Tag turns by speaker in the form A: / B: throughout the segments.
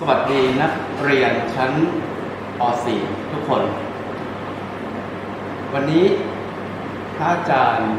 A: สวัสดีนักเรียนชั้นป .4 ทุกคน วันนี้พระอาจารย์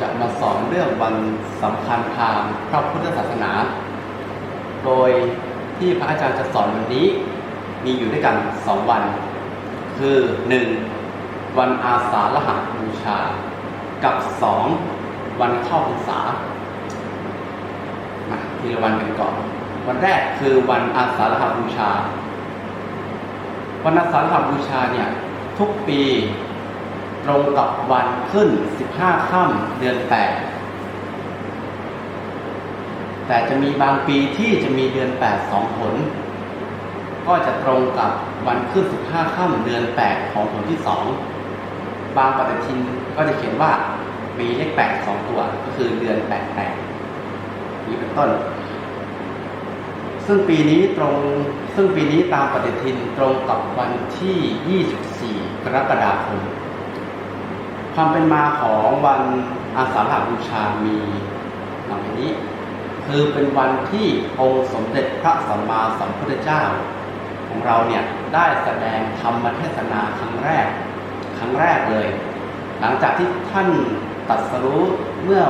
A: จะมาสอนเรื่องวันสำคัญทางพระพุทธศาสนา โดยที่พระอาจารย์จะสอนวันนี้มีอยู่ด้วยกันสองวัน คือ 1. วันอาสาฬหบูชา กับ 2. วันเข้าพรรษามาทีละวันกันก่อน วันแรกคือวันอาสาฬหบูชา วันอาสาฬหบูชาเนี่ยทุกปีตรงกับวันขึ้น 15 ค่ำเดือน 8 แต่จะมีบางปีที่จะมีเดือน 8 2 ผล ก็จะตรงกับวันขึ้น 15 ค่ำเดือน 8 ของผลที่ 2 บางปฏิทินก็จะเขียนว่าปีเลข 8 2 ตัวก็คือเดือน 8 8 นี้เป็นต้น ซึ่งปีนี้ตรงซึ่งปีนี้ตามปฏิทินตรงกับวันที่ 24 กรกฎาคม ความเป็นมาของวันอาสาฬหบูชามีดังนี้ คือเป็นวันที่องค์สมเด็จพระสัมมาสัมพุทธเจ้า ของเราเนี่ยได้แสดงธรรมเทศนาครั้งแรก ครั้งแรกเลย หลังจากที่ท่านตรัสรู้เมื่อ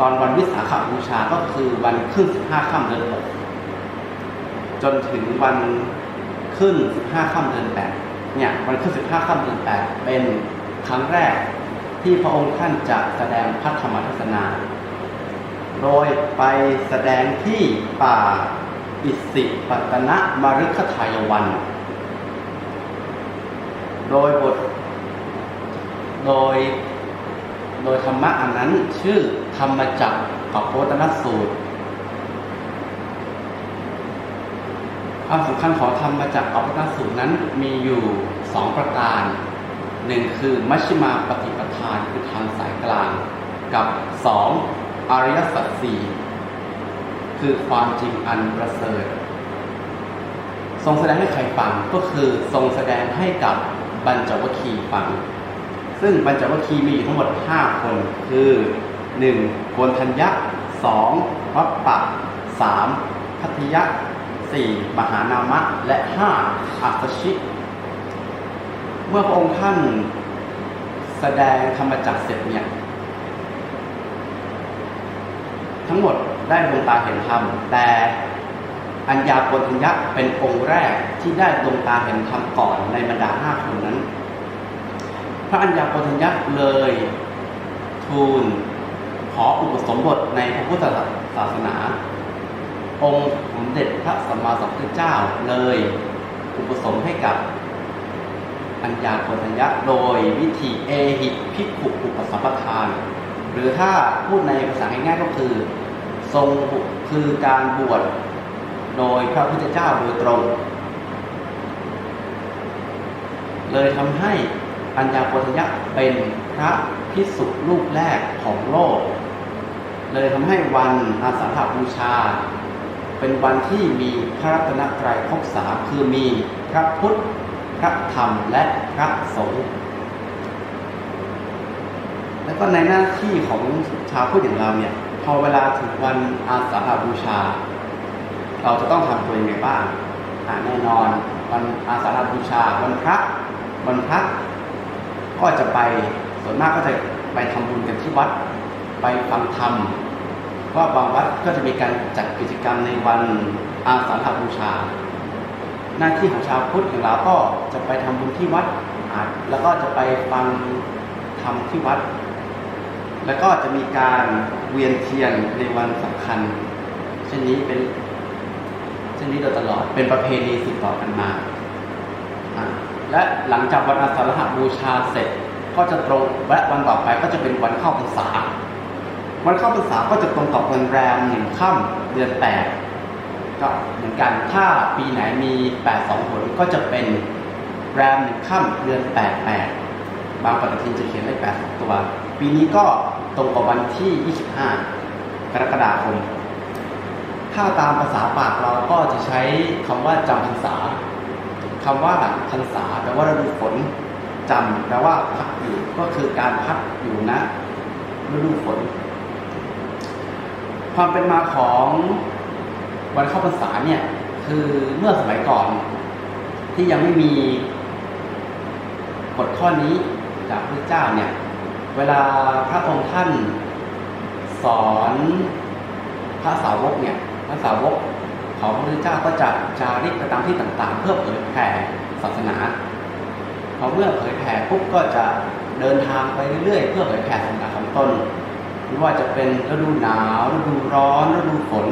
A: ตอนวันวิสาขบูชาก็คือวันขึ้น 15 ค่ำเดือน6 จนถึงวันขึ้น 15 ค่ำเดือน8เนี่ยวันขึ้น 15 ค่ำเดือน8 เป็นครั้งแรกที่พระองค์ท่านจะแสดงพระธรรมเทศนา โดยไปแสดงที่ป่าอิสิปตนะมฤคทายวัน โดยบท โดย โดยธรรมะอันนั้นชื่อธรรมจักรกับโพตนสูตร ความสำคัญของธรรมจักรกับโพตนสูตรนั้นมีอยู่สองประการหนึ่งคือมัชฌิมาปฏิปทานคือทางสายกลาง กับสองอริยสัจสี่คือความจริงอันประเสริฐ ทรงแสดงให้ใครฟังก็คือทรงแสดงให้กับบัญจวัคคีฟัง ซึ่งบัญจวัคคีมีอยู่ทั้งหมด 5 คน คือ 1. โกนทัญญะ 2. วัปปะ 3. พัทยะ 4. มหานามะ และ 5. อัสสชิ เมื่อพระองค์ท่านแสดงธรรมจักรเสร็จเนี่ย ทั้งหมดได้ดวงตาเห็นธรรม แต่อัญญาโกณทัญญะเป็นองค์แรกที่ได้ดวงตาเห็นธรรมก่อนในบรรดาห้าคนนั้น พระอัญญาโกณทัญญะเลยทูลขออุปสมบทในพระพุทธศาสนา องค์สมเด็จพระสัมมาสัมพุทธเจ้าเลย อุปสมให้กับอัญญาโกณทัญญะโดยวิธีเอหิภิขุอุปสัมปทาน หรือถ้าพูดในภาษาง่ายๆก็คือ ทรงคือการบวชโดยพระพุทธเจ้าโดยตรง เลยทำให้อัญญาโกณทัญญะเป็นพระพิสุรูปแรกของโลก เลยทำให้วันอาสาฬหบูชา เป็นวันที่มีพระรัตนตรัยครบสามคือมีพระพุทธ พระธรรมและพระสงฆ์แล้วก็ในหน้าที่ของชาวพุทธอย่างเราเนี่ย พอเวลาถึงวันอาสาฬบูชา เราจะต้องทำตัวยังไงบ้างอ่าแน่นอนวันอาสาฬบูชาวันพระวันพระก็จะไปส่วนมากก็จะไปทำบุญกันที่วัด ไปฟังธรรม ว่าบางวัดก็จะมีการจัดกิจกรรมในวันอาสาฬหบูชา หน้าที่ของชาวพุทธอย่างเราก็จะไปทำบุญที่วัด แล้วก็จะไปฟังธรรมที่วัด แล้วก็จะมีการเวียนเทียนในวันสำคัญ เช่นนี้เป็นเช่นนี้โดยตลอดเป็นประเพณีสืบต่อกันมาอ่าและหลังจากวันอาสาฬหบูชาเสร็จ ก็จะตรงและวันต่อไปก็จะเป็นวันเข้าพรรษา วันเข้าพรรษาก็จะตรงกับวันแรมหนึ่งค่ำเดือนแปดก็เหมือนกันถ้าปีไหนมีแปดสองผลก็จะเป็นแรมหนึ่งค่ำเดือนแปดแปดบางปฏิทินจะเขียนเลขแปดสองตัว ปีนี้ก็ตรงกับวันที่ 25 กรกฎาคม ถ้าตามภาษาปากเราก็จะใช้คำว่าจำพรรษาคำว่าพรรษาแปลว่าฤดูฝนจำแปลว่าพักอยู่ก็คือการพักอยู่นะฤดูฝน ความเป็นมาของวันเข้าพรรษาเนี่ย คือเมื่อสมัยก่อน ที่ยังไม่มีกฎข้อนี้จากพระเจ้าเนี่ย เวลาพระองค์ท่านสอนพระสาวกเนี่ยพระสาวกของพระพุทธเจ้าก็จะจาริกไปตามที่ต่างๆ เพื่อเผยแผ่ศาสนาพอเมื่อเผยแผ่ปุ๊บก็จะเดินทางไปเรื่อยๆ เพื่อเผยแผ่ศาสนาของตน ไม่ว่าจะเป็นฤดูหนาวฤดูร้อนฤดูฝน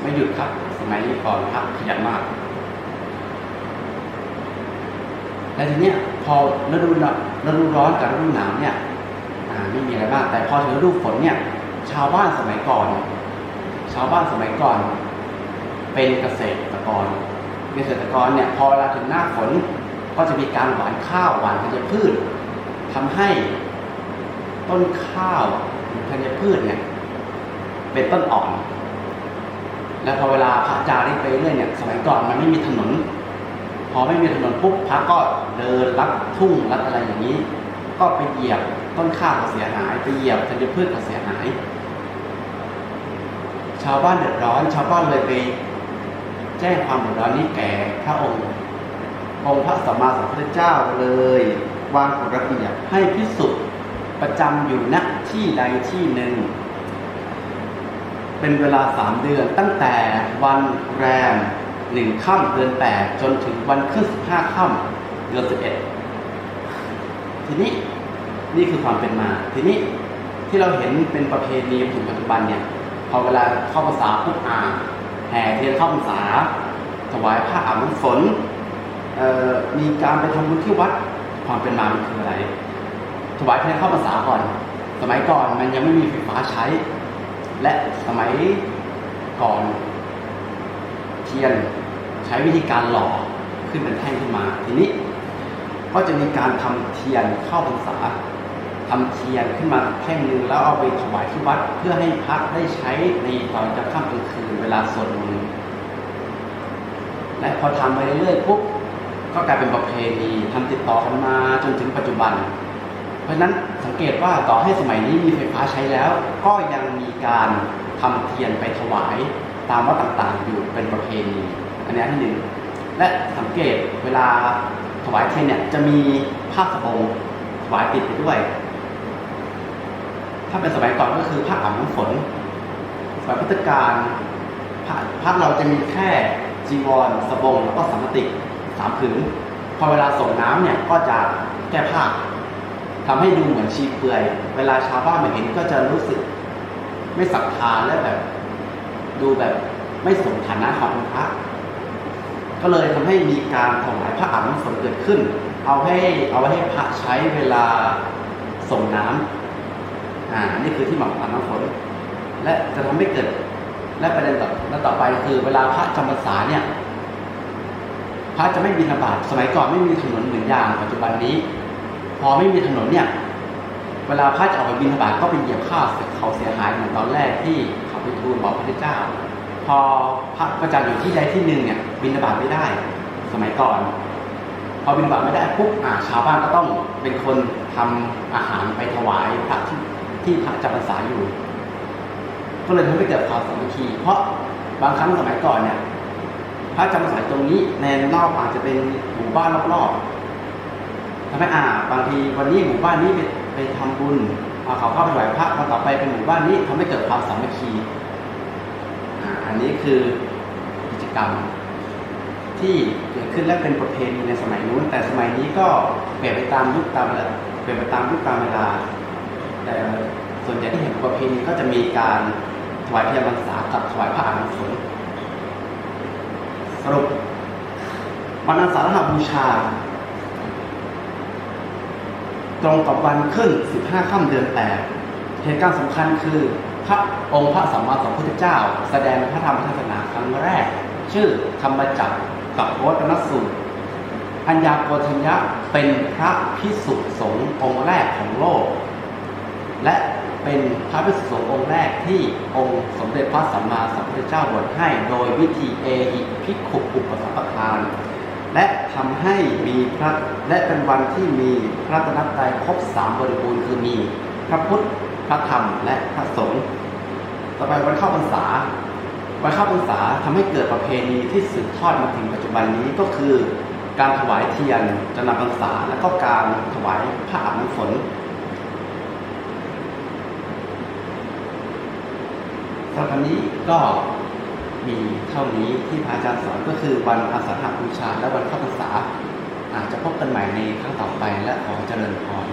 A: ไม่หยุดครับ สมัยก่อนพระขยันมาก และทีเนี้ยพอฤดูฤดูร้อนกับฤดูหนาวเนี่ยไม่มีอะไรมากแต่พอถึงฤดูฝนเนี่ย ชาวบ้านสมัยก่อน ชาวบ้านสมัยก่อน เป็นเกษตรกรเกษตรกรเนี่ยพอเวลาถึงหน้าฝนก็จะมีการหว่านข้าวหว่านธัญพืชทำให้ต้นข้าว ธัญพืชเนี่ยเป็นต้นอ่อน แล้วพอเวลาพระจาริกไปเรื่อยเนี่ยสมัยก่อนมันไม่มีถนน พอไม่มีถนนปุ๊บพระก็เดินลัดทุ่งลัดอะไรอย่างนี้ ก็ไปเหยียบต้นข้าวก็เสียหายไปเหยียบธัญพืชก็เสียหาย ชาวบ้านเดือดร้อน ชาวบ้านเลยไปแจ้งความเดือดร้อนนี้แก่พระองค์องค์พระสัมมาสัมพุทธเจ้าเลยวางกฎระเบียบให้พิสุ ประจำอยู่ณที่ใดที่หนึ่ง เป็นเวลาสามเดือน ตั้งแต่วันแรมหนึ่งค่ำเดือนแปดจนถึงวันขึ้นสิบห้าค่ำเดือนสิบเอ็ดทีนี้นี่คือความเป็นมา ทีนี้ที่เราเห็นเป็นประเพณีถึงปัจจุบันเนี่ยพอเวลาเข้าพรรษาปุ๊บอ่าแห่เทียนเข้าพรรษาถวายผ้าอาบน้ำฝนมีการไปทำบุญที่วัดความเป็นมามันคืออะไร ถวายเทียนเข้าพรรษาก่อน สมัยก่อนมันยังไม่มีไฟฟ้าใช้ และสมัยก่อน เทียนใช้วิธีการหล่อขึ้นเป็นแท่งขึ้นมา ทีนี้ ก็จะมีการทำเทียนเข้าพรรษาทำเทียนขึ้นมาแท่งหนึ่งแล้วเอาไปถวายที่วัด เพื่อให้พระได้ใช้ในตอนกลางค่ำกลางคืนเวลาสวดมนต์และพอทำไปเรื่อยๆปุ๊บก็กลายเป็นประเพณีทำติดต่อกันมาจนถึงปัจจุบัน เพราะฉะนั้นสังเกตว่าต่อให้สมัยนี้มีไฟฟ้าใช้แล้ว ก็ยังมีการทำเทียนไปถวายตามวัดต่างๆ อยู่เป็นประเพณีอันนี้อันที่หนึ่งและสังเกตเวลาถวายเทียนเนี่ยจะมีผ้าสบงถวายติดไปด้วย ถ้าเป็นสมัยก่อนก็คือผ้าอาบน้ำฝนสมัยพุทธกาลพระพระเราจะมีแค่จีวรสบงแล้วก็สัมมติสามผืนพอเวลาส่งน้ำเนี่ยก็จะแก้ผ้า ทำให้ดูเหมือนชีเปลือย เวลาชาวบ้านมาเห็นก็จะรู้สึก ไม่ศรัทธาและแบบ ดูแบบไม่สมฐานะของพระก็เลยทำให้มีการถวายพระอาบน้ำฝนเกิดขึ้น เอาให้เอาไว้ให้พระใช้เวลาส่งน้ำอ่านี่คือที่หมักอาบน้ำฝนและจะทำให้เกิด และประเด็นต่อและต่อไปคือเวลาพระจำพรรษาเนี่ยพระจะไม่บิณฑบาตสมัยก่อนไม่มีถนนเหมือนอย่างปัจจุบันนี้ อไม่มีถนนเนี่ย เวลาพระจะออกไปบิณฑบาตก็ไปเหยียบข้าวเขาเสียหายเหมือนตอนแรกที่เขาไปทูลบอกพระพุทธเจ้า พอพระประจำอยู่ที่ใดที่หนึ่งเนี่ย บิณฑบาตไม่ได้ สมัยก่อน พอบิณฑบาตไม่ได้ปุ๊บอ่าชาวบ้านก็ต้องเป็นคนทำอาหารไปถวายพระที่ที่พระจำพรรษาอยู่ ก็เลยทำให้เกิดความสามัคคี เพราะบางครั้งสมัยก่อนเนี่ยพระจำพรรษาตรงนี้ในนอกอาจจะเป็นหมู่บ้านรอบๆ ทำให้อ่าบางทีวันนี้หมู่บ้านนี้ไปไปทำบุญเอาเขาเข้าไปถวายพระวันต่อไปเป็นหมู่บ้านนี้ทำให้เกิดความสามัคคีอันนี้คือกิจกรรม ที่เกิดขึ้นและเป็นประเพณีในสมัยนู้น แต่สมัยนี้ก็เปลี่ยนไปตามยุคตามเวลาเปลี่ยนไปตามยุคตามเวลา แต่ส่วนใหญ่ที่เห็นประเพณีก็จะมีการถวายเทียนพรรษากับถวายพระอาหารฝนสรุปวันอาสาฬหบูชา ตรงกับวันขึ้น 15 ค่ำเดือน 8 เหตุการณ์สำคัญคือ พระองค์พระสัมมาสัมพุทธเจ้า แสดงพระธรรมเทศนาครั้งแรก ชื่อธรรมจักรกับโพธนสูตรอัญญาโกฏัญญะเป็นพระพิสุสงฆ์องค์แรกของโลก และเป็นพระพิสุสงฆ์องค์แรกที่องค์สมเด็จพระสัมมาสัมพุทธเจ้าบวชให้ โดยวิธีเอหิภิกขุอุปสัมปทาน และทำให้มีพระและเป็นวันที่มีพระตนตรัยครบสามบริบูรณ์คือมีพระพุทธพระธรรมและพระสงฆ์ต่อไปวันเข้าพรรษาวันเข้าพรรษาทำให้เกิดประเพณีที่สืบทอดมาถึงปัจจุบันนี้ก็คือ การถวายเทียนจำนำพรรษาและก็การถวายผ้าอาบน้ำฝนสำหรับวันนี้ก็ มีเท่านี้ที่พระอาจารย์สอนก็คือวันอาสาฬหบูชาและวันเข้าพรรษาอาจจะพบกันใหม่ในครั้งต่อไปและขอเจริญพร